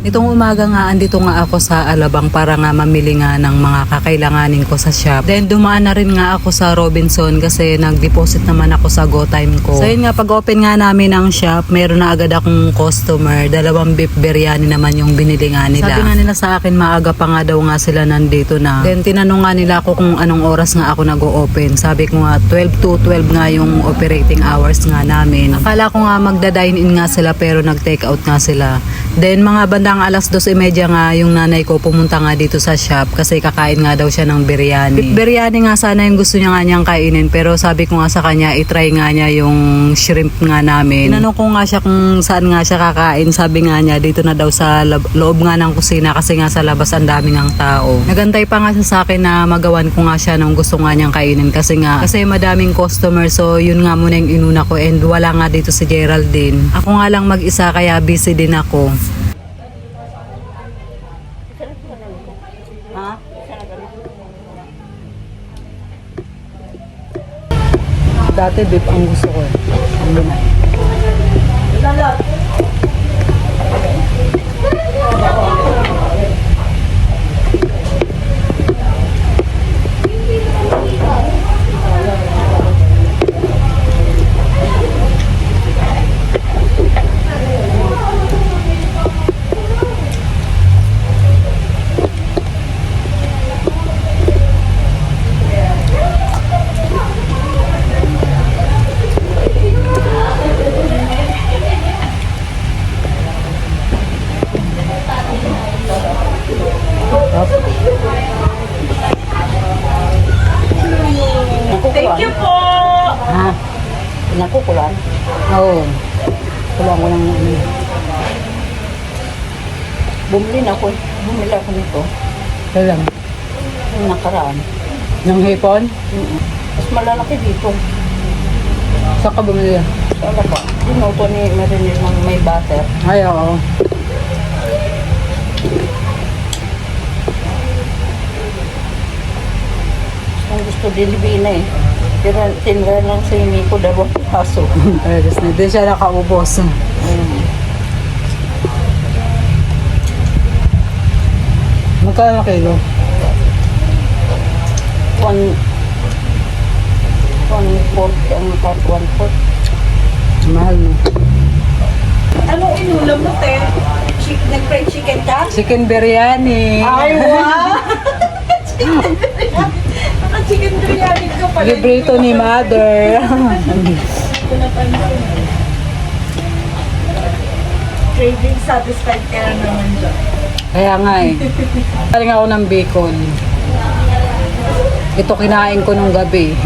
Nitong umaga nga, andito nga ako sa Alabang para nga mamili nga ng mga kakailanganin ko sa shop. Then dumaan na rin nga ako sa Robinson kasi nag-deposit naman ako sa GoTime ko. So yun nga, pag open nga namin ang shop, meron na agad akong customer. Dalawang beef biryani naman yung binili nga nila. Sabi nga nila sa akin, maaga pa nga daw nga sila nandito na. Then tinanong nga nila ako kung anong oras nga ako nag-o-open. Sabi ko nga, 12 to 12 nga yung operating hours nga namin. Akala ko nga magda-dine-in nga sila pero nag-take out nga sila. Then mga bandang alas 2.30 nga yung nanay ko pumunta nga dito sa shop kasi kakain nga daw siya ng biryani. Biryani nga sana yung gusto niya nga niyang kainin pero sabi ko nga sa kanya itry nga niya yung shrimp nga namin. Tinanong ko nga siya kung saan nga siya kakain. Sabi nga niya dito na daw sa loob nga ng kusina kasi nga sa labas ang daming ang tao. Nagantay pa nga siya sa akin na magawan ko nga siya ng gusto nga niyang kainin kasi nga kasi madaming customer so yun nga muna yung inuna ko and wala nga dito si Geraldine. Ako nga lang mag-isa kaya busy din ako. Ha? Dati beef ang gusto ko. eh. Ano na? Thank Nakukulan? Oo. Kulang ko lang ano. Bumili na ako. Bumili ako nito. Kailan? Yung nakaraan. Yung hipon? Mm Mas malalaki dito. Saan ka bumili? Sa ano ba? Dinuto ni Marinil ng may butter. Ay, oo. Ang gusto dilibina eh. Tinra lang sa ini ko dalawang piraso. Ay, Diyos na. Hindi siya nakaubos. Mm. Magkano kilo? One, one fourth ang part one fourth. Mahal mo. Anong inulam mo, te? Chick, nag-fried chicken ka? Chicken biryani. Ay, wow! Naka-chicken Librito ni mother. Craving satisfied ka na naman dyan. Kaya nga eh. Galing ako ng bacon. Ito kinain ko nung gabi.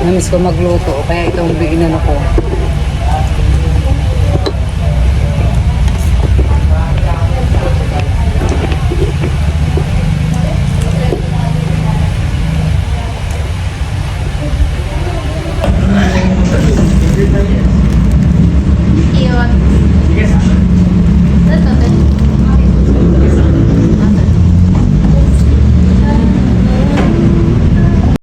Namiss ko magluto. Kaya itong biinan ako. Yes.